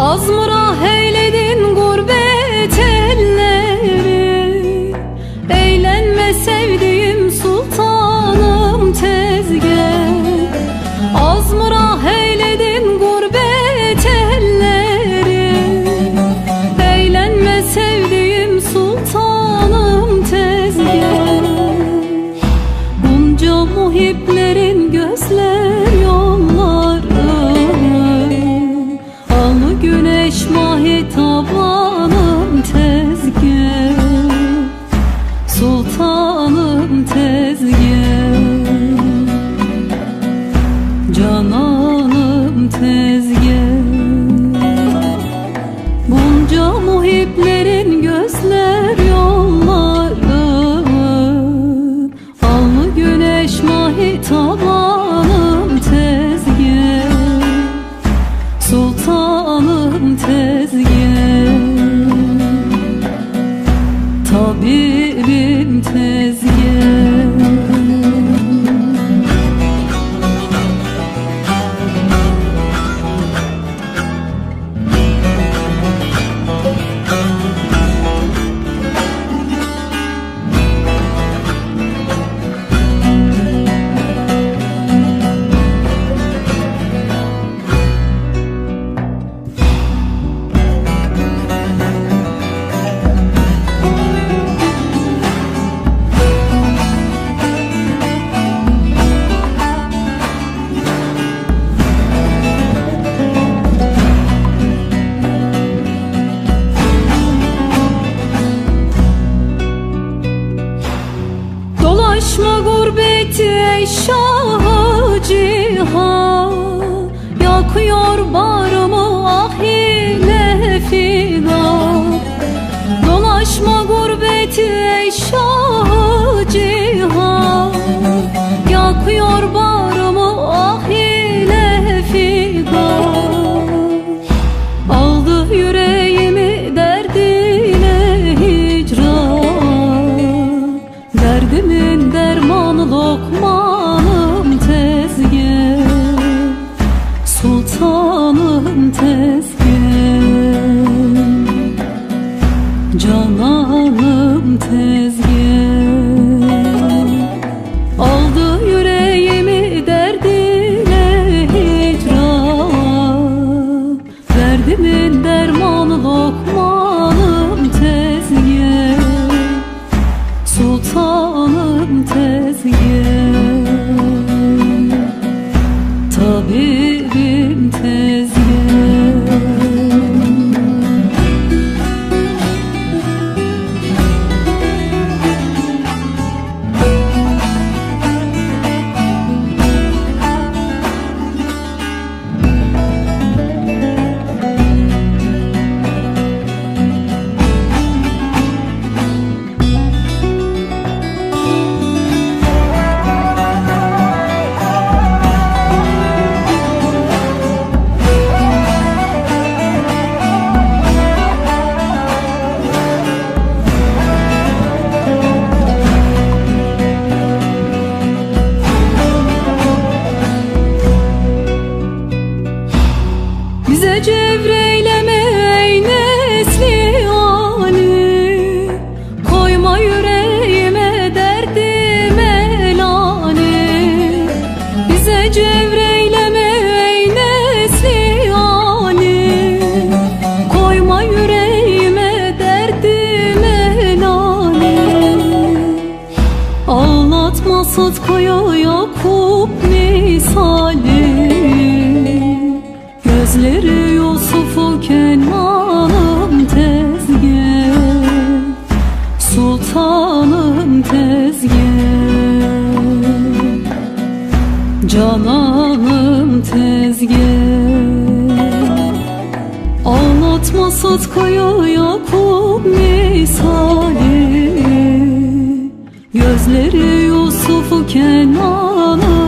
Azmura heyledin gurbet elleri Eğlenme sevdi Tabibim tezgah gurbeti ey şah cihan Yakıyor bağrımı ah ile figan Dolaşma gurbeti ey şah cihan Yakıyor bağrımı ah ile figan Aldı yüreğimi derdine hicran. Derdimin Cananım tezgah. Aldı yüreğimi derdine hicran Derdimin dermanı lokmanım tezgah. Sultanım tezgah Sıtkı'ya Yakup misali. Gözleri Yusuf'u Kenan'ım tezgah Sultanım tezgah Cananım tezgah Ağlatma Sıtkı'ya Yakup misali. Gözleri Yusuf'u Yusuf Kenan'ı